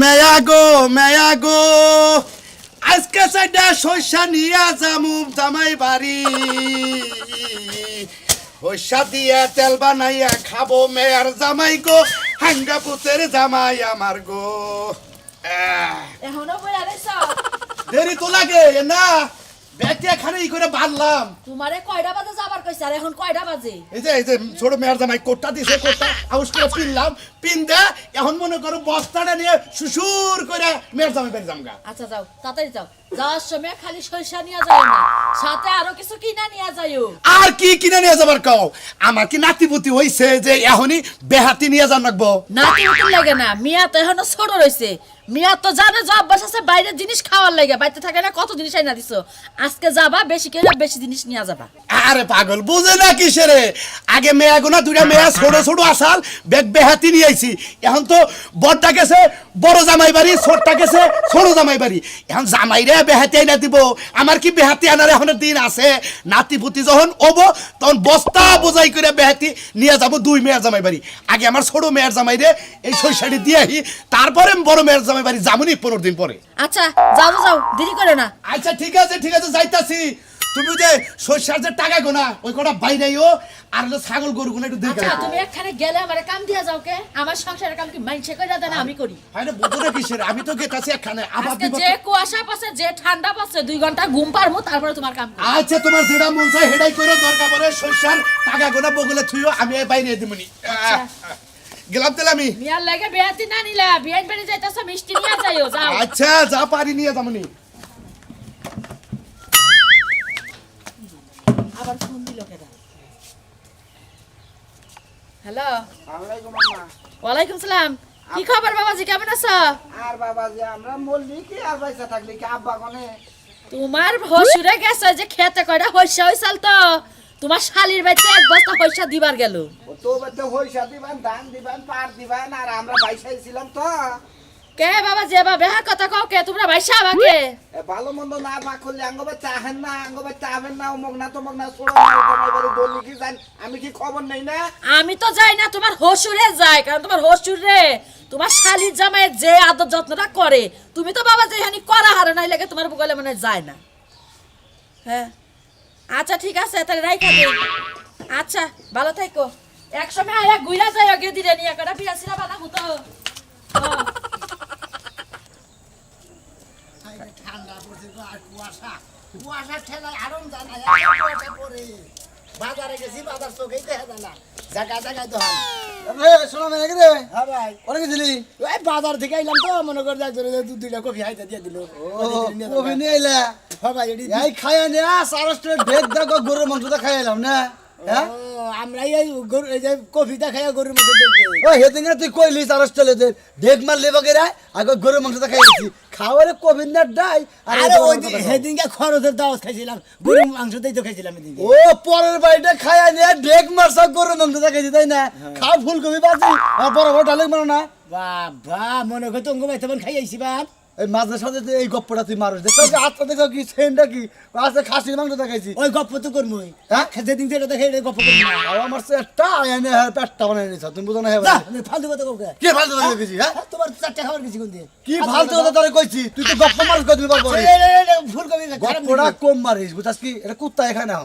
মেয়া গো মেয়া গো। আজকে সাইডা শস্যা নিয়া জামু জামাই বাড়ি। শস্যা দিয়ে তেল বানাইয়া খাব মেয়ার জামাই গো হাঙ্গা পুতের জামাই আমার গো। এখনও দেরি তো লাগে না। ব্যাগটি এখানে ই করে বাঁধলাম। তোমারে কয়টা বাজে যাবার কইছে? আর এখন কয়টা বাজে? এই যে এই যে ছোট মেয়ের জামাই কোটটা দিছে কোটটা হাউস করে পিনলাম পিন দে এখন মনে করো বস্তাটা নিয়ে সুসুর করে মেয়ের জামাই বের জামগা আচ্ছা যাও তাড়াতাড়ি যাও। যাওয়ার সময় খালি সরিষা নিয়ে যাও না সাথে আরও কিছু কিনা নিয়ে যাইও। আর কি কিনে নিয়ে যাবার কও? আমার কি নাতিপুতি হইছে যে এখনই বেহাতি নিয়ে যান রাখব? না কিন্তু লাগে না মিয়া তো এখনও ছোট রয়েছে মিয়া তো জানে যে অভ্যাস আছে, বাইরের জিনিস খাওয়ার লাগে। বাড়িতে থাকে না, কত জিনিস আইনা দিছো? আজকে যাবা, বেশি করে বেশি জিনিস নিয়ে যাবা। আরে পাগল, বুঝে না কিসেরে আগে মেয়া গোনা দুইটা মেয়া ছোট ছোট আসাল, বেগ বেহাতি নিয়ে আইছি। এখন তো বড়টা গেছে, বড় জামাই বাড়ি, ছোটটা গেছে, ছোট জামাই বাড়ি। এখন জামাই রে বেহাতি আইনা দিব। আমার কি বেহাতি আনার এখন দিন আছে? নাতি পুতি যখন ওব, তখন বস্তা বোঝাই করে বেহাতি নিয়ে যাব দুই মেয়ের জামাই বাড়ি। আগে আমার ছোট মেয়ের জামাই রে, এই শৈশাড়ি দিয়ে আহি তারপরে বড় মেয়ের জামাই বাড়ি যামুনি পনেরো দিন পরে। আচ্ছা যাও যাও দেরি করে না। আচ্ছা ঠিক আছে ঠিক আছে যাইতাছি। তুমি যে সরষার যে টাকা গোনা ওই কটা বাইরেও আর হলো ছাগল গরু গোনা একটু দেখে আচ্ছা তুমি একখানে গেলে আমার কাম দিয়া যাও কে? আমার সংসারের কাম কি মাইনসে করে দেয় না আমি করি। হয় না বুঝো কিসের? আমি তো গেতাছি একখানে আবার বিপদ- যে কুয়াশা পাচ্ছে যে ঠান্ডা পাচ্ছে দুই ঘণ্টা ঘুম পারব তারপরে তোমার কাম। আচ্ছা তোমার যেটা মন চায় হেডাই করে দরকার পড়ে সরষার টাকা গোনা বগলে থুইও আমি বাইরে দিমুনি। গেলাম তাহলে আমি মিয়ার লাগে বিয়াতি না নিলা বিয়ান বেড়ে যাইতেছে মিষ্টি নিয়ে যাইও যাও। আচ্ছা যা পারি নিয়ে যামুনি আবার ফোন দিল কেডা হ্যালো? আলাইকুম ওয়ালাইকুম সালাম। কি খবর বাবাজি কেমন আছো? আর বাবা আমরা মরলি কি আর পয়সা থাকলি কি আব্বা কোনে? তোমার হসুরে গেছে যে খেতে কয়টা হইসা হইসাল তো। তোমার শালির বাড়িতে এক বস্তা হইসা দিবার গেল। ও তো বাচ্চা পয়সা দিবেন ধান দিবেন পার দিবেন আর আমরা পয়সাই ছিলাম তো। কে বাবা যে বাবা হ্যাঁ কথা কও কে? তোমরা ভাইসা আমাকে এ ভালো মন্দ না বা করলে আঙ্গবে চাহেন না আঙ্গবে চাহেন না অমুক না তমুক না ছোড়ো না বাড়ি দলি কি জান? আমি কি খবর নাই না? আমি তো যাই না তোমার হসুরে যাই কারণ তোমার হসুর তোমার শালির জামাই যে আদর যত্নটা করে তুমি তো বাবা যেখানে করা হারে নাই লাগে তোমার বগলে মানে যায় না। হ্যাঁ? আচ্ছা ঠিক আছে, তাহলে রাইখা দে। আচ্ছা ভালো থাকো। একসময় আয়া গুইলা যাই আগে দিলে নিয়ে কটা পিয়াসিরা বানাবো তো হ্যাঁ। ঠান্ডা পড়ছে আর কুয়াশা। কুয়াশা ঠেলায় আরাম জানা পড়ে। বাজারে গেছি বাজার চোখেই দেখা যায় না। জায়গা জায়গায় তো হয় না। হ্যাঁ বাজার থেকে আইলাম তো মনে করে দুইটা কফি হাইতে দিয়ে দিল। কবি নিয়ে এলা হ্যাঁ ভাই এটি এই খাইয়া নিয়ে সারস্টে দেখো গরুর মাংসটা খাই না। হ্যাঁ? ও, এই গরু এই যে কফিটা খাইয়া গরুর মধ্যে দেখি ও হেদিন তুই কইলি সারস্টে ঢেক মারলে বগেরা আগে গরুর মাংসটা খাই খাওয়ারে কবির না ডাই। আর ওই দিন সেদিনকে খরচের দাওয়াত খাইছিলাম গরুর মাংস দিয়ে তো খাইছিলাম এদিকে ও পরের বাড়িতে খাইয়া নিয়ে ঢেক মারছা গরুর মাংসটা খাইছি তাই না? খাও ফুলকপি বাজি। আর বড় বড় ডালে মারো না। বাবা মনে করে তঙ্গ ভাই তেমন খাই আইছি বাপ। মাঝে সাথে এই গপ্পটা তুই মারুস দেখ দেখো কি সেনটা কি? আজকে খাসির মাংস দেখাইছি। ওই গপ্প তো করব হ্যাঁ? যেদিন যেটা দেখে এটা গপ্প করব আমার একটা এনে হ্যাঁ পেটটা বানাই নিছ তুমি বুঝো না হ্যাঁ ফালতু কথা কি? ফালতু কথা কইছি হ্যাঁ? তোমার চারটা খাবার কিছু কোন দিয়ে কি ফালতু কথা তোরে কইছি তুই তো গপ্প মারুস কই তুমি পারব ফুলকপি খারাপ গপ্পটা কম মারিস বুঝাস কি? এটা কুত্তা এখানে না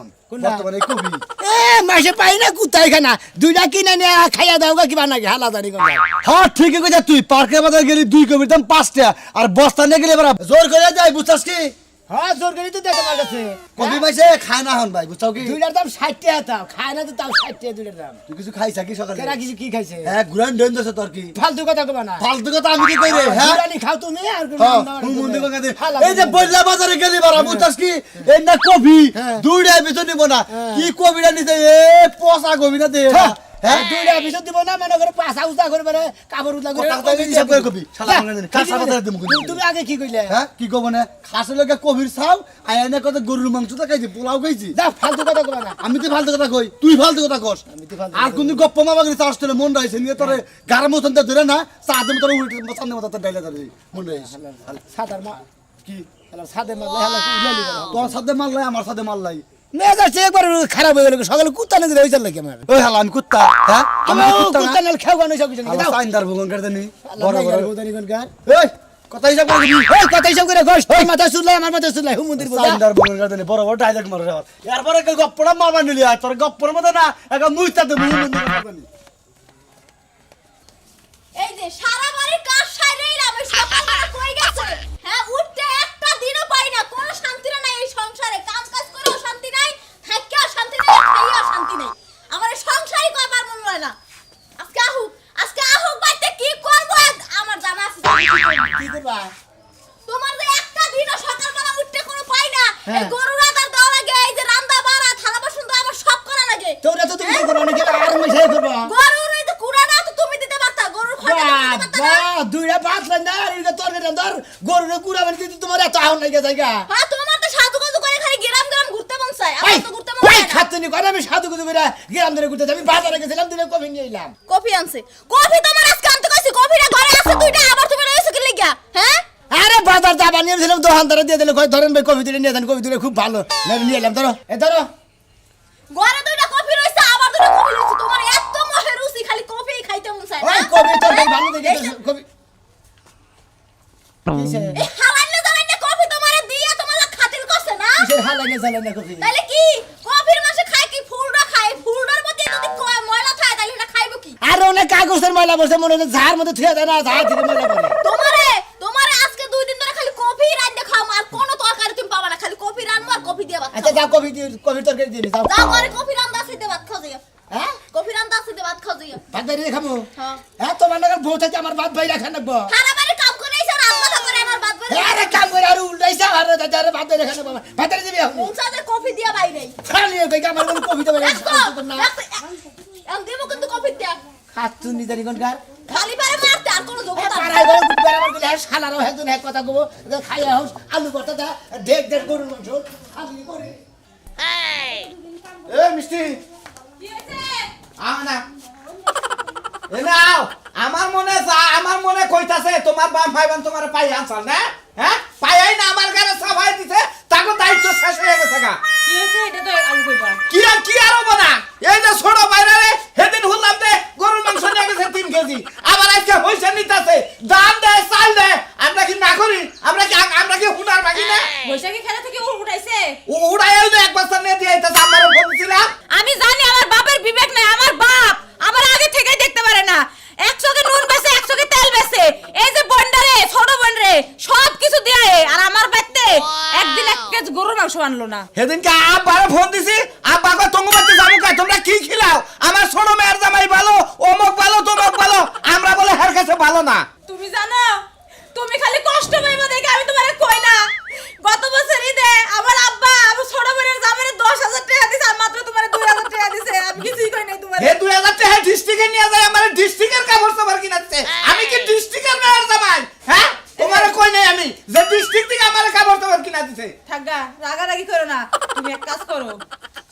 বর্তমানে কবি। এ মাসে পাই না কুত্তাই খানা দুইটা কিনে নিয়ে খাইয়া দাও কিবা নাকি হালা দাঁড়ি কোন হ্যাঁ ঠিকই কইছা তুই পার্কের বাজার গেলি দুই দাম পাঁচটা আর বস্তা নিয়ে গেলে এবার জোর করে যাই বুঝাস কি? হ্যাঁ জোর করে তো দেখে আমার কাছে কবি মাইছে খায় না হন ভাই বুঝছাও কি? দুইটার দাম ষাট টাকা তাও খায় না তো তাও ষাট টাকা দুইটার দাম। তুই কিছু খাইছা কি সকালে? কেনা কিছু কি খাইছে? হ্যাঁ ঘুরান ডেন দছে তোর কি? ফালতু কথা কবা না। ফালতু কথা আমি কি কই রে হ্যাঁ? খাও তুমি আর হ্যাঁ, দাম দাও তুমি। মন্দির বাগান দিয়ে। এই যে বইলা বাজারে গেলি বারা বুঝছাস কি? এই না কবি হ্যাঁ। দুইটা নিব না। হ্যাঁ। কি কবিটা নিতে এ পচা কবি না দে হ্যাঁ, হ্যাঁ দুইটা দিব না মনে করে পাঁচা উজা করে মানে কাপড় উজা করে হিসাব করে কবি। শালা মনে। তুমি- আগে কি কইলে? হ্যাঁ? কি কব না? খাসের লগে কবির চাও আয়না কত গরুর মাংস তো খাইছি পোলাও খাইছি। যা ফালতু কথা কবা না। আমি তো ফালতু কথা কই তুই ফালতু কথা কস। আমি তো ফালতু আর কোন গপ্প গেলে চাষ তোলে মন রাইছে নিয়ে তোরে গার মতন তো ধরে না চা দেম তোরে উল্টে সামনে মতো তোর ডাইলে ধরে। মন রাইছে সাদার মা কি? সাদে মা হ্যালো তোর সাথে মারলাই আমার সাথে মারলাই। মেজাজ একবার খারাপ হয়ে গেল সকালে কুত্তা নাকি হয়েছে নাকি আমার? ওই হালা আমি কুত্তা হ্যাঁ? আমি কুত্তা নাল খেয়ে গানো সব কিছু হালা সাইন্দার ভগন করে দেনি বড় বড়। বড় এই কথা হিসাব করে দিবি। ওই কথা হিসাব করে গোস তোর মাথা সুদলাই আমার মাথা সুদলাই হুম মন্দির বোঝা। সাইন্দার ভগন করে দেনি বড় বড় ডাইলগ মারে যাওয়ার এরপরে কই গপ্পড়া মারবা নিলি আর তোর গপ্পর মতো না একটা মুইতা তো মুই মন্দির করে এই যে সারা বাড়ির কাজ সাইরেই আমি সকালবেলা কই গেছে? হ্যাঁ উঠতে একটা দিনও পাই না কোনো শান্তি নাই এই সংসারে কাম কাজ করেও শান্তি নাই থাকিয়াও শান্তি নাই খাইয়াও শান্তি নাই। আমার সংসারই করবার মন হয় না। আজকে আহুক আজকে আহুক বাড়িতে কি করব আমার জানা আছে কি করব। তোমার যে একটা দিনও সকালবেলা উঠতে কোনো পাই না এই হ্যাঁ। গরু রাতার দেওয়া লাগে এই যে রান্না বাড়া থালা বাসন তো আমার সব করা লাগে। তোরা তো তুমি করো নাকি আর মিশাই করবা। গরুর এই তো তুমি দিতে পারতা গরুর খড়টা তুমি দিতে পারতা না। বাবা দুইটা ভাত রান্দার এটা তোর রান্দার গরুর কুড়া মানে তোমার এত আহন লাগে জায়গা। হ্যাঁ তোমার তো সাজুগুজু করে খালি গ্রাম গ্রাম মন আমার তো ঘুরতে মন কই না। খাচ্ছনি করে আমি সাধু গুজু করে গ্রাম ধরে ঘুরতে যাই। বাজারে গেছিলাম দিনে কফি নিয়ে এলাম। কফি আনছে। কফি তোমার আজকে আনতে কইছি কফিটা ঘরে আছে দুইটা আবার তুমি রইছো কি লাগিয়া? হ্যাঁ? আরে বাজার যা বানিয়েছিলাম দোকানদারে দিয়ে দিলে কই ধরেন ভাই কফি দিলে নিয়ে যান কফি দিলে খুব ভালো। নিয়ে এলাম ধরো এ ধরো। ঘরে দুইটা কফি রইছে আবার দুইটা কফি রইছে তোমার এত মহে রুচি খালি কফি খাইতে মন চায় ওই কফি ভাই ভালো দেখে। কফি। এই হালাইলে জানাইলে কফি তোমারে দিয়া তোমার লাগি খাতির করছে না কিসের হাল লাগে জ্বালে না কফি। তাইলে কি? কফির মাসে খায় কি? ফুলটা খায়? ফুলটার মধ্যে যদি কয় ময়লা থাকে তাইলে এটা খাইবো কি? আর অনেক কাগজের ময়লা বসে মনে হচ্ছে ঝাড় মধ্যে থুয়ে দেয় না ঝাড় থেকে ময়লা পড়ে। তোমারে তোমারে আজকে দুই দিন ধরে খালি কফি রান্না খাও আর কোনো তরকারি তুমি পাবা না খালি কফি রান্না আর কফি দিয়ে ভাত আচ্ছা খাও। যা কফি দিয়ে কফি তরকারি দিয়ে যাও। যাও ঘরে কফি রান্না আছে দিয়ে ভাত খাও যাইও হ্যাঁ? কফি রান্না আছে দিয়ে ভাত খাও যাইও ভাত বাইরে খাব? হ্যাঁ। হ্যাঁ তোমার নাগার বউ থাকে আমার ভাত বাইরে খান সারা বাড়ি কাম করে এসে রান্না করে আমার ভাত বাড়ি আরে কাম করে আর উল্টাইছে আর দাদা আরে ভাত বাইরে খান বাবা ভাত কফি দিয়া বাইরে। খালি কই আমার কোনো কফি তো বাইরে না এখন দেবো কিন্তু কফি দিয়া। হাত তুই নিদারি কোন কার খালি পারে মারতে আর কোনো যোগ্যতা নেই। পাড়ায় গেলে গুড বেড়াবার শালারও এক কথা কবো খাইয়া হোস আলু ভর্তা দা ঢেক ঢেক গরুর মাংস খালি করে। এ মিষ্টি। আও না এ নাও আমার মনে আমার মনে কইতাছে তোমার বাম ভাইবান তোমার পাই আনসার না? হ্যাঁ? পাইয়াই না আমার ঘরে সাফাই দিছে তাকে দায়িত্ব শেষ হয়ে গেছে গা। কি হয়েছে? এটা তো আমি কইবা কি আর কি আর হব না? এই যে ছোট বাইরে সেদিন শুনলাম যে গরুর মাংস নিয়ে গেছে তিন কেজি। আবার আজকে হইছে নিতাছে। দাম দেয় চাল দেয়। আমরা কি না করি? আমরা কি আমরা কি হুনার বাকি না? বৈশাখী খেলা থেকে উড় উঠাইছে। ও উড়াই যে এক বস্তা নিয়ে দিয়ে আইতাছে আমার ফোন আমি জানি আমার বাপের বিবেক নাই আমার বাপ আমার আগে থেকেই দেখতে পারে না একশোকে নুন বেছে একশোকে তেল বেছে এই যে বন্ডারে ছোট বোন রে সব কিছু দেয় আর আমার বাড়িতে একদিন এক কেজি গরুর মাংস আনলো না। সেদিনকে আবার ফোন দিছি আব্বা কয় তোমার বাড়িতে যাব কা তোমরা কি খিলাও আমার ছোট মেয়ের জামাই ভালো অমুক ভালো তমুক ভালো আমরা বলে হের কাছে ভালো না তুমি জানো তুমি খালি কষ্ট পাইবা দেখে আমি তোমারে কই না গত বছর ঈদে আমার আব্বা আমার ছোট বোনের জামাইরে দশ হাজার টাকা দিছে আর মাত্র তোমার দুই হাজার টাকা দিছে আমি কিছুই কই নাই তোমার হে দুই হাজার টাকা ডিস্ট্রিক্টে নিয়ে যায় আমার ডিস্ট্রিক্টের কাপড় চাপড় কিনাচ্ছে আমি কি ডিস্ট্রিক্টের মেয়ের জামাই হ্যাঁ তোমার কই নাই আমি যে ডিস্ট্রিক্ট থেকে আমার কাপড় চাপড় কিনা দিছে থাকা রাগারাগি করো না। তুমি এক কাজ করো।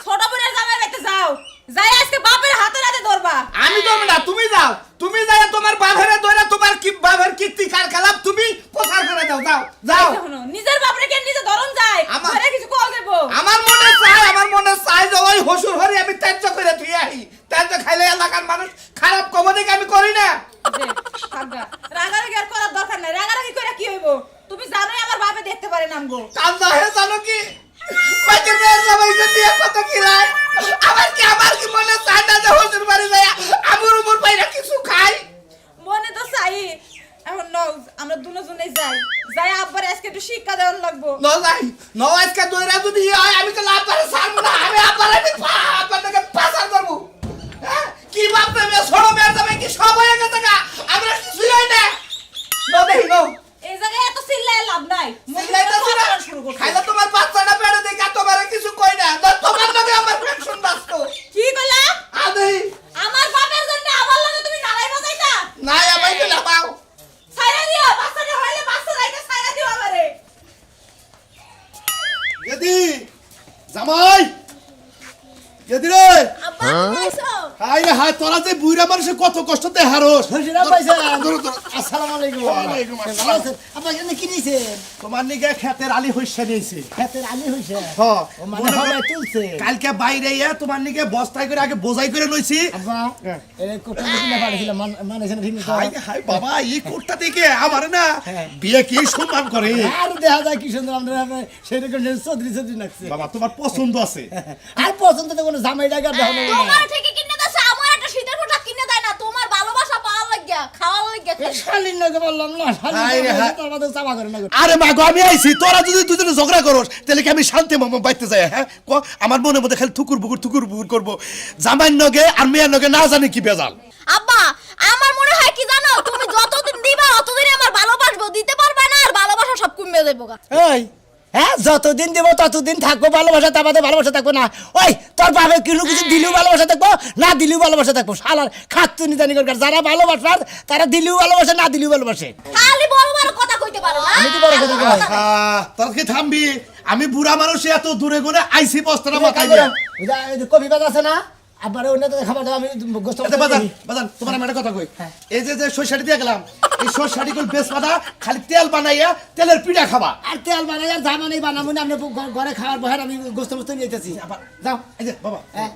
ছোট বোনের জামাই বাইতে যাও। যাই আজকে বাপের হাতে হাতে ধরবা। আমি তো না তুমি যাও। তুমি যাই তোমার বাপের ধরে তোমার কি বাপের কীর্তি কার খেলাপ তুমি প্রচার করে দাও যাও যাও। নিজের বাপরে কেন নিজে ধরন যায়। আমার- কিছু কল দেবো। আমার মনে চাই আমার মনে চাই যে ওই হসুর হরি আমি ত্যায্য করে তুই আহি ত্যায্য খাইলে এলাকার মানুষ খারাপ কব দেখে আমি করি না যে, থাকগা। রাগারাগি আর করার দরকার নাই রাগারাগি করে কি হইব তুমি জানোই আমার বাপে দেখতে পারে নামগো কান্দা হে জানো কি বাইকে মেয়ের জামাইকে দিয়ে কত কি রায় আমার কি আমার কি মনে চায় না যে হসুর বাড়ি যায় আমুর উমুর পাইরা কিছু খাই মনে তো চাই এখন নও আমরা দুজনেই যাই যাই আব্বার আজকে একটু শিক্ষা দেওয়ার লাগবো ন যাই ন আজকে দইরা যদি ইয়ে হয় আমি তো লাভ পারে ছাড়বো না আমি আবার আমি আপনাকে পাচার করব হ্যাঁ? কি ভাবতে মেয়ে ছোট মেয়ের জামাই কি সব হয়ে গেছে গা আমরা কিছুই হয় না ন দেখি ন এই জায়গায় এত চিল্লায় লাভ নাই চিল্লাইতাছি না। কথা শুরু করছ। খাইলে তোমার বাচ্চাটা পেটে দেখে তোমার কিছু কই না তো তোমার লগে আমার পেনশন বাঁচত কি কইলা আদে আমার বাপের জন্য আমার লগে তুমি নালাই বাজাইতা নাই আমায় তো লাপাও ছাইরা দিও বাচ্চাটা হইলে বাচ্চা যাইতে ছাইরা দিও আমারে গেদি জামাই? গেদি রে? আব্বা আইছো হাই রে হায় তোরা যে বুইরা মানুষে কত কষ্ট দেহারস শ্বশুরা পাইছে ধরো, ধরো। আসসালামু আলাইকুম। ওয়ালাইকুম আসসালাম। ভালো আছেন? কি তোমার নিকে খেতের আলি হইসা নিয়েছি ক্ষেতের আলি হইছে হ। ও মানে সবাই তুলছে। কালকে বাইরে ইয়া তোমার নিকে বস্তায় করে আগে বোঝাই করে লইছি। এই কোটা মতো হাই হাই বাবা এই কোটটা থেকে আমার না হ্যাঁ। বিয়ে কি সম্মান করে? আর দেখা যায় কি সুন্দর আমরা সেরকম চৌধুরী চৌধুরী লাগছে। বাবা তোমার পছন্দ আছে। আর পছন্দ তো কোনো জামাই দেওয়া নেই। তোমার থেকে কিনে আরে মা গো আমি আইছি তোরা যদি দুজনে ঝগড়া করস তাহলে কি আমি শান্তি মামা বাইতে যাই হ্যাঁ? আমার মনের মধ্যে খালি থুকুর বুকুর থুকুর বুকুর করব। জামাইর নগে আর মেয়ের নগে না জানি কি বেজাল আব্বা আমার মনে হয় কি জানো তুমি যতদিন দিবা অতদিন আমার ভালোবাসবো। দিতে পারবে না আর ভালোবাসা সব কমে ওই হ্যাঁ যতদিন দেবো ততদিন থাকব ভালোবাসা তা আমাদের ভালোবাসা থাকব না। ওই তোর বাপের কিছু কিছু দিলেও ভালোবাসা থাকব না দিলেও ভালোবাসা থাকব? শালার খাচ্ছু নিদানি করকার যারা ভালোবাসার তারা দিলেও ভালোবাসে না দিলেও ভালোবাসে। খালি বড় বড় কথা কইতে পারো না। আমি তো বড় কথা কই। তোর কি থামবি? আমি বুড়া মানুষ এত দূরে করে আইসি বস্তাটা মাথায় কবি বাজ আছে না? আবার অন্য তো খাবার দাও আমি গোস্ত আচ্ছা, বাজান বাজান তোমার আমি একটা কথা কই। হ্যাঁ। এই যে যে সরষাটি দিয়ে গেলাম এই সরষাটি গুলো বেশ পাতা খালি তেল বানাইয়া তেলের পিঠা খাবা। আর তেল বানাই আর জামা নেই বানাবো না আপনি ঘরে খাওয়ার বহার আমি গোস্ত মোস্ত নিয়ে যেতেছি আবার যাও। এই যে বাবা হ্যাঁ।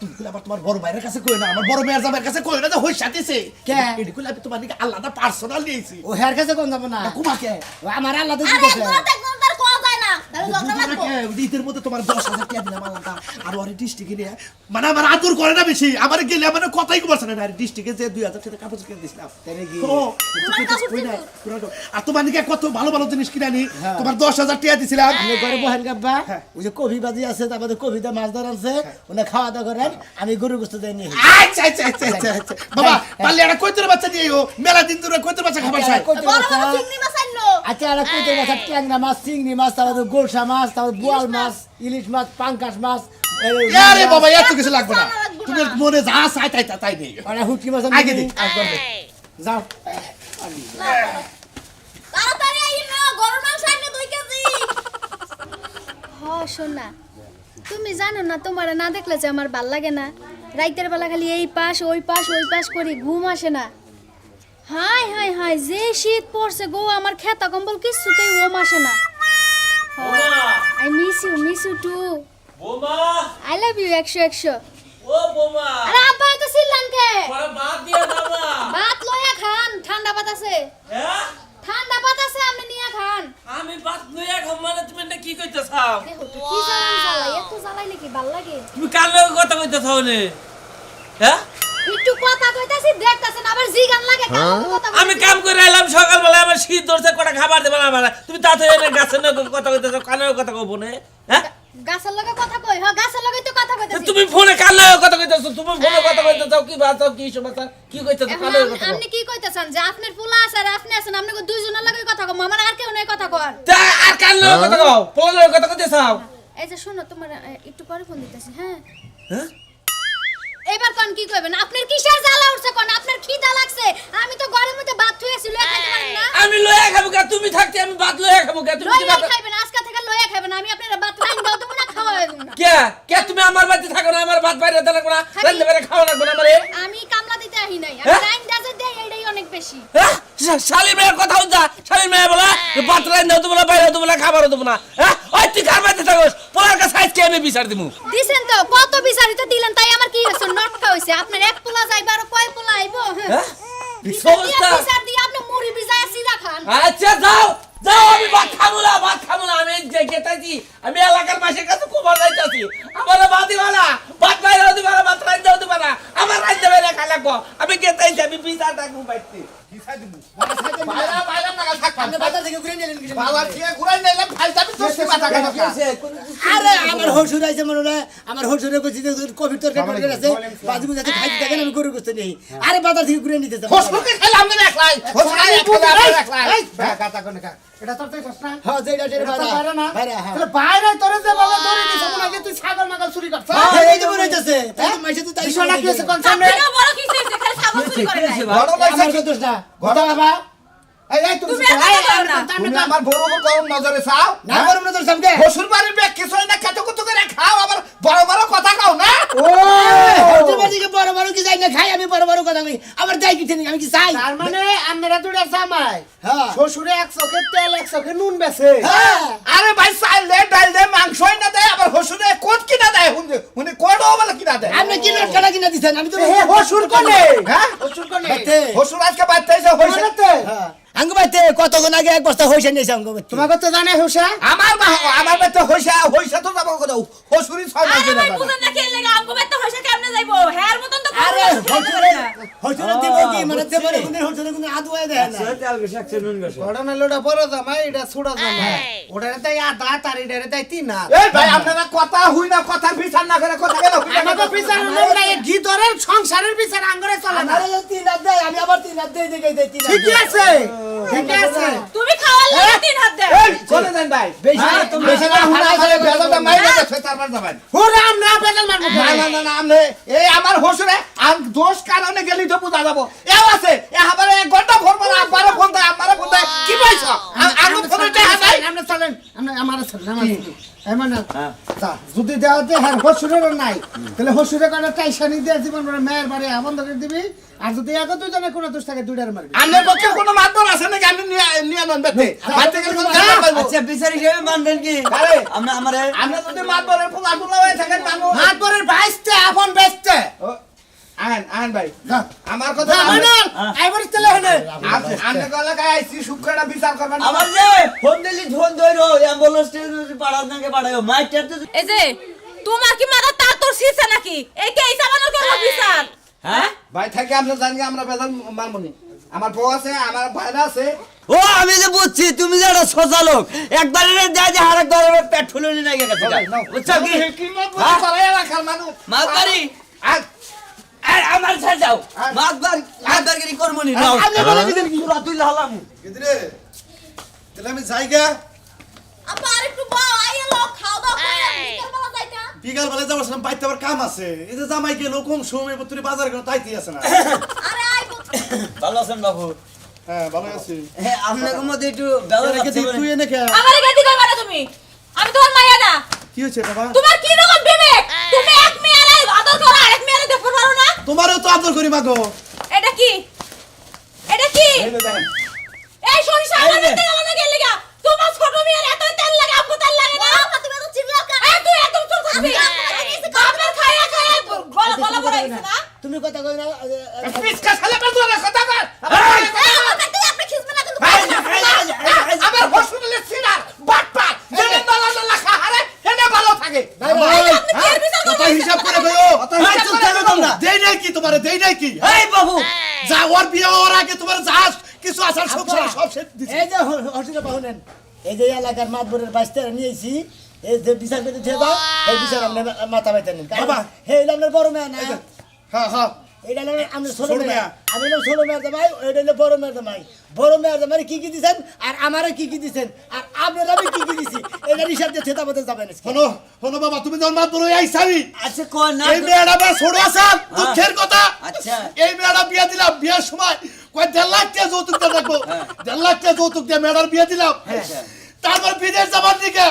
তুমি কইলে আবার তোমার বড় ভাইয়ের কাছে কই না আমার বড় মেয়ের জামাইয়ের কাছে কই না যে হই সাথেছে। কে? এটি কইলে আমি তোমার দিকে আলাদা পার্সোনাল নিয়েছি। ও হেয়ার কাছে কোন যাব না? কুমাকে। ও আমার আরে দিতেছে ঈদের মধ্যে তোমার দশ হাজার টাকা দিলাম আলাদা আর ওর ডিস্ট্রিক্টে নিয়ে মানে আমার আদর করে না বেশি। আমার গেলে মানে কথাই বলছে না। আর ডিস্ট্রিক্টে যে দুই হাজার টাকা কাপড় কিনে দিছিলাম তাই নাকি? ও, তো কই তাস কই না, পুরা তো- আর তোমার দিকে কত ভালো ভালো জিনিস কিনে আনি। তোমার দশ হাজার টাকা দিছিলাম। ঘরে বহেন গাব্বা হ্যাঁ। ওই যে কবি বাজি আছে তারপরে কবিতা মাছ ধর আছে। ওনা খাওয়া দাওয়া করেন আমি গরু গোস্ত দিয়ে নিয়ে আচ্ছা আচ্ছা আচ্ছা আচ্ছা আচ্ছা। বাবা পারলে একটা কৈতর বাচ্চা দিয়ে ও মেলা দিন ধরে কৈতর বাচ্চা খাবার আচ্ছা বাচ্চা? ট্যাংরা মাছ চিংড়ি মাছ তারপরে গোলসা মাছ তারপর বোয়াল মাছ। ইলিশ মাছ পাঙ্কাশ মাছ আরে বাবা এত কিছু লাগবে না। না। তুমি মনে যা চাই তাই তাই নেই। মানে হুটকি মাছ আগে দিই। যাও। তাড়াতাড়ি আইন গরুর মাংস আনলো দুই কেজি। হ শোনা। তুমি জানো না তোমার না দেখলে যে আমার ভালো লাগে না? রাইতের বেলা খালি এই পাশ ওই পাশ ওই পাশ করি ঘুম আসে না। হাই হাই হাই যে শীত পড়ছে গো আমার খেতা কম্বল কিছুতেই ঘুম আসে না। I miss you miss you too বোমা আই লাভ ইউ একশো একশো ও বোমা আরে আব্বা এত সিল্লান কে বাদ দিয়ে না ভাত লইয়া খান ঠান্ডা ভাত আছে হ্যাঁ? ঠান্ডা ভাত আছে আপনি নিয়ে খান। আমি বাদ লইয়া খাম মানে তুমি এটা কি কইতেছাও? দেখো তো কি জ্বালাই জ্বালাই এত জ্বালাইলে কি ভালো লাগে? তুমি কার লগে কথা কইতেছাও নে? হ্যাঁ? একটু কথা কইতাছি দেখতাছেন আবার জি গান লাগে কার মতো কথা আমি কাম করে এলাম সকালবেলা আমার শীত ধরছে কটা খাবার দেবে আমার? তুমি তাতে এনে গাছের কথা কইতেছো কানের কথা কব নে হ্যাঁ? গাছের লগে কথা কই? হ গাছের লগে তো কথা কইতাছি। তুমি ফোনে কার লগে কথা কইতেছো? তুমি ফোনে কথা কইতেছো কি কি কি কইতেছো এখন কার লগে কথা আপনি কি কইতাছেন? যে আপনার পোলা আছে আর আপনি আছেন আপনি দুইজনের লগে কথা কম আমার আর কেউ নাই কথা আর কার লগে কথা কও? পোলা লগে কথা এই যে শুনো তোমার একটু পরে ফোন দিতেছি হ্যাঁ? হ্যাঁ? এবার কোন কি কইবেন? আপনার কিসের জ্বালা উঠছে কোন? আপনার খিদা লাগছে? আমি তো ঘরের মধ্যে ভাত লয়ে খাইতে পারেন না? আমি লইয়া খাব কা তুমি থাকতে আমি বাদ লইয়া খাব কা তুমি কি ভাত- খাইবেন আজকে থেকে লইয়া খাইবেন আমি আপনার ভাত রাইন দাও তুমি না খাওয়া দেব না কে? কে? তুমি আমার বাড়িতে থাকো না আমার ভাত বাইরে লাগবে না থাকি। রান্না বাইরে খাওয়া লাগবে না আমারে? আমি কামলা দিতে আহি নাই আমি হ্যাঁ? রাইন দাজে দেই এটাই অনেক বেশি। হ্যাঁ? শা- মেয়ের কথা হচ্ছে শালির মেয়ে বলা ভাত রান্না দেবো না বাইরে দেবো না খাবার দেবো না। হ্যাঁ? ওই তুই কার বাড়িতে থাকোস? পোলার কাছে আজকে আমি বিচার দিমু। দিছেন তো কত বিচারিত দিলেন তাই আমার কি হইছে নটকা হইছে আপনার এক পোলা যাইবা আর কয় পোলা আইবো হ্যাঁ হ্যাঁ বিচার দিয়ে আপনি মুড়ি ভিজায় সিধা খান আচ্ছা যাও যাও আমি ভাত খাব না ভাত খাব না আমি যে গেতাছি আমি এলাকার মাসের কাছে খুব যাইতাছি আমার ভাত দিবা না ভাত বাইরে দিবা না ভাত রান্না দিবা না আমার খাই লাগবো আমি গেতাইছি আমি বিচার থাকব বাইতে বাজার থেকে ঘুরে নিলেন? থেকে নিলাম মাথা খাই আরে আমার হসুর আছে মনে হয় আমার হসুরে কইছি যে কবির তরকারি টরকারি আছে বাজু বুঝাতে খাইতে থাকেন আমি গরু গোস্ত নেই আরে বাজার থেকে ঘুরে নিতে যাব। হসুকে খেলাম না একলাই। হসুকে একলাই একলাই কাটা কোনে কা এটা তোর না হ্যাঁ যেটা সেটা বাইরে। বাইরে না? হ্যাঁ। তাহলে বাইরে তোরে যে বাবা ধরে নিছ কোন আগে তুই ছাগল মাগল চুরি করছ? হ্যাঁ, এই যে মনে হইতেছে। তাই তো তো তাই বিষয় কি হইছে কোন বড় কিছু হইছে খালি সাবল চুরি করে নাই। বড় আমার লইছে কত দোষটা ঘটা বাবা আমার বড় গরম নজরে চাও? না। করুন না তোর সামনে শ্বশুর বাড়ির ব্যাগ কিছু না কেটে কুতু করে খাও আবার বড় বড় কথা কাও না। ও! হতে পারে কি বড় বড় কি যাই না খাই আমি বড় বড় কথা কই। আবার যাই কি ঠিক আমি কি চাই? তার মানে আপনারা দুটা জামাই। হ্যাঁ। শ্বশুরে এক চোখে তেল এক চোখে নুন বেছে। হ্যাঁ। আরে ভাই চাল দে ডাল দে মাংসই না দেয় আবার শ্বশুরে কোট কিনা দেয়? হুন হুনে বলে কিনা দেয়? আপনি কি নোট কাটা কিনা দিছেন? আমি তো হসুর কোনে? হ্যাঁ? হসুর কোনে। শ্বশুর আজকে বাড়তে এসে হইছে আঙ্গু বাইতে কতক্ষণ আগে এক বস্তা হইছে নিয়েছে আঙ্গু বাইতে তোমাকে তো জানে হুসা। আমার মা আমার বাড়তে হইছে হইছে তো যাব কথা শ্বশুরই ছয় মাস ধরে ভাই বুঝেন না কেন লাগা আমগো বাইতে হইছে কেমনে যাইবো? হ্যার মতন তো আরে না। হইছে দিব কি? মানে দেবরে কোন হইছে কোন আদু আয় দেয় না। ঘটনা লোটা বড় জামাই এটা ছোট জামাই ওটারে তাই আধা তার এটারে তাই তিন এই ভাই আপনারা কথা হুই না কথা বিচার না করে কথা কেন আমাকে বিচার আমরা এই গীতরের সংসারের বিচার আঙ্গরে চলে না। আমারে তিন হাত দেয় আমি আবার তিন হাত দেই দেখে দেই তিন। আছে ঠিকই আছে। তুমি খাওয়ার লাগে তিন হাত দে এই চলে যান ভাই। বেশি হ্যাঁ, বেশি না হুনা করে বেজাটা মাইরা গেছে তারপর যাবেন। হুরা আমরা বেজাল মারবো না না না না আমনে এই আমার হসুরে আম দোষ কারণে গেলি তো বুঝা যাব এও আছে এ হাবারে এক ঘণ্টা ফোন করে আব্বারে ফোন দেয় আমারে ফোন দেয়। কি পাইছ? আমি ফোনে আমার চলেন আমার এমন দেওয়া যদি দেওয়াতে হ্যাঁ হসুরেরও নাই। তাহলে হসুরে কাটা টাইসানি দিয়ে জীবন ভরে মেয়ের বাড়ি এমন ধরে দিবি আর যদি এত দুজনে কোনো দোষ থাকে দুইটার মারবি। আমার পক্ষে কোনো মাতর আছে নাকি? আমি নিয়ে নিয়ে নন বেতে জানা পাইবো আচ্ছা বিচার হিসেবে মানবেন কি? আরে আমরা আমারে আপনি যদি মাতবরের পোলা টোলা হয়ে থাকেন মানুষ হাত পরের বাইশতে আপন বেচতে আহেন আহেন ভাই আমার কথা আইবার চলে হলে আপনি গলা গায়ে আইছি শুক্রটা বিচার করবেন আমার যে ফোন দিলি ফোন ধরো অ্যাম্বুলেন্স পাড়ার নাকি পাড়ায় মাইটার তো এই যে তোমার কি মাথা তার তোর শিরছে নাকি এই কে ইসাবানোর করব বিচার হ্যাঁ ভাই থাকে আপনি জানি আমরা আমার বউ আছে আমার ভাইরা আছে ও আমি যে বুঝছি তুমি যে একটা সোজা লোক একবারে দেয় যে আর একবারে পেট ফুলে নিয়ে গেছে বুঝছ কি হ্যাঁ? মানুষ? আর আর আমার ছেড়ে যাও। মাতবার মাতবারগিরি করব নি নাও। আপনি বলে কি? কিদরে? তাহলে আমি যাইগা আব্বা আর একটু বাও আইয়া করে যাইতা। যাবার বাইতে আবার কাম আছে। এই যে জামাই গেল কম সময় তুই বাজার কেন তাইতেই আছে না? আরে আই ভালো আছেন বাবু? হ্যাঁ ভালো আছি। হ্যাঁ আপনাকে মধ্যে একটু ব্যবহার এদিকে রাখতে তুই- তুই এনে খা। আমারে গেদি কইবা না তুমি? আমি তোমার মাইয়া না। কি হয়েছে বাবা? তোমার কি রকম বিবেক তুমি এক মেয়ারে আদর করো আরেক মেয়ারে দেখতে পারো না তোমারও তো আদর করি মাগো এটা কি? এটা কি? এই যে দেখেন। এই সরিষা আমার। তেল আমার গেল লাগা তোমার ছোট মেয়ের এত তেল লাগে আমগো তেল লাগে না? বাবা তুমি তো চিল্লাও কেন? এই তুই এত চুপ থাকবি। বাপের খায়া খায়া গলা গলা গেছে না। তুমি কথা কই না পিসকা শালা বেজুরে কথা কর এই আমার কাছে আপনি খিসবে না কিন্তু আমার হসপিটালে সিনার বাটপা জেনে নালা নালা খাহারে হেনে ভালো থাকে ভাই ভাই আপনি কি এর বিচার কথা করবেন? হিসাব করে কইও ভাই, চুপ থাকো তোমরা। দেই নাই কি তোমারে দেই নাই কি এই বাবু যা ওর বিয়ে ওর আগে তোমার যা কিছু আসার সংসার সব শেষ দিছি এই যে হসিটা পাহুনেন এই যে এলাকার মাতবরের বাইশটা নিয়েছি। এই যে বিচার পেতে ছেড়ে দাও এই বিচার আপনি মাথা বাইতে নিন বাবা। হে এটা আপনার বড় মেয়ে না? হ্যাঁ হ্যাঁ। এটা হলো আপনার ছোট ছোট মেয়ে। মেয়ে। আমি হলাম ছোট মেয়ের জামাই ওইটা হলো বড় মেয়ের জামাই। বড় মেয়ের জামাই কি কি দিছেন? আর আমারে কি কি দিছেন? আর আপনারা আমি কি কি দিছি? এটা হিসাব দিয়ে ছেতা পথে যাবেন শোনো শোনো বাবা তুমি যখন মাত বলো আইসাবি আচ্ছা কোন না? এই মেয়েটা বা ছোট আসাল দুঃখের কথা। আচ্ছা। এই মেয়েটা বিয়ে দিলাম বিয়ের সময় কয় দেড় লাখ টাকা যৌতুক দিয়ে দেখব দেড় লাখ টাকা যৌতুক দিয়ে মেয়েটার বিয়ে দিলাম। তারপর বিদেশ যাবার দিকে।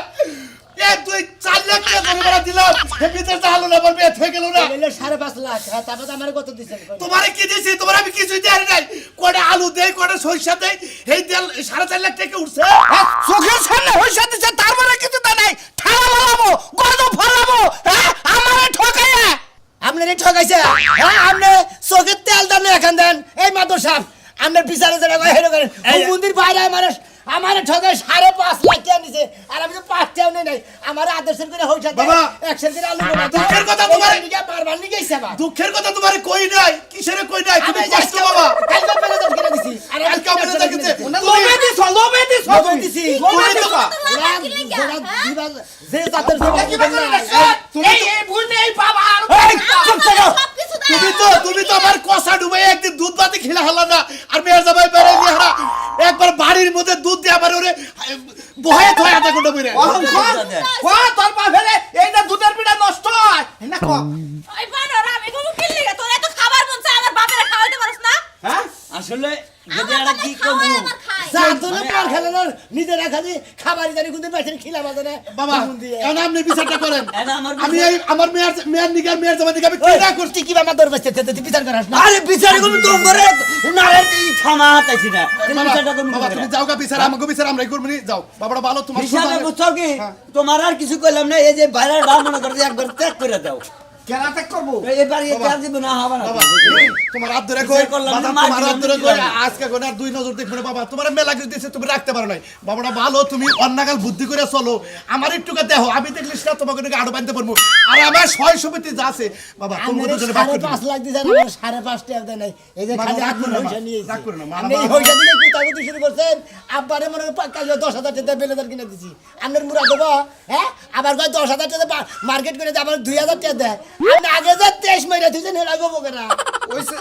এ তুই চার লাখ টাকা করে বেড়া দিলাম। সে বিদেশ যা হলো না আমার বিয়ে থেকে গেল না। এগুলো সাড়ে পাঁচ লাখ। হ্যাঁ তারপর আমার কত দিচ্ছেন তোমারে কি দিছি? তোমার আমি কিছুই দেয় নাই। কটা আলু দেয় কটা সরিষা দেয় এই তেল সাড়ে চার লাখ টাকা উঠছে। চোখের সামনে হইসা দিছে তার তুমি তো আমার কষা ডুবে একদিন দুধ বাতি খেলা হলো না। আর মেয়ের জামাই বেড়ে নিয়ে হারা। একবার বাড়ির মধ্যে দুধ দিয়ে আবার ওরে বহে থয় আধা ঘণ্টা বেড়ে ক তোর পা ফেলে এই না দুধের পিঠা নষ্ট হয়। না ক ওই বানর আমি কোনো কিল লিগা তোর এত খাবার মন চায় আমার বাপের খাওয়াইতে পারিস না? হ্যাঁ? আসলে যদি আর কি করব? খাওয়াই আমার খায় পর খেলে না নিজেরা খালি খাবারই জানি কিন্তু পেছনে খিলা বাজে না। বাবা এখন আপনি বিচারটা করেন? আমি এই আমার মেয়ের মেয়ের নিগার মেয়ের জামাই দিকে আমি কি না করছি? কি আমার দর বাচ্চা তুই বিচার করাস না। আরে বিচার করবি তো করে না এই থামা হাতাইছি না। বিচারটা করবি বাবা তুমি যাও গা বিচার আমাকে বিচার আমরাই করব নি, যাও বাবাটা ভালো তোমার বুঝছ কি? তোমার আর কিছু করলাম না এই যে বাইরের ডাল মনে করে যে একবার ত্যাগ করে দাও। কেরাতে করব? এবার এই দিব না হবে না। তোমার হাত ধরে কই বিচার করলাম না, বাবা, মার তোমার হাত ধরে কই আজকে কোন আর দুই নজর দেখবে বাবা তোমার মেলা কিছু দিয়েছে তুমি রাখতে পারো নাই। বাবাটা ভালো তুমি অন্নাগাল বুদ্ধি করে চলো। আমার একটু দেখো আমি দেখলে সেটা তোমাকে নাকি আরও বাঁধতে পারব আর আমার ছয় সমিতি যা আছে বাবা তুমি দুজনে ভাগ সাড়ে করে পাঁচ লাখ দিছে আমার সাড়ে পাঁচ টাকা দেয় নাই। এই যে খালি রাগ আপনি করো না, হইসা নিয়ে রাগ করো না, দিয়ে শুরু করছেন আব্বারে মনে দশ হাজার টাকা বেলেদার কিনে দিছি। আপনার মুরা দেবো হ্যাঁ? আবার কয় দশ হাজার টাকা মার্কেট করে আবার দুই হাজার টাকা দেয় আগে যে তেইশ মাইরা দিয়েছেন হেরা গোবো কেনা ওইসে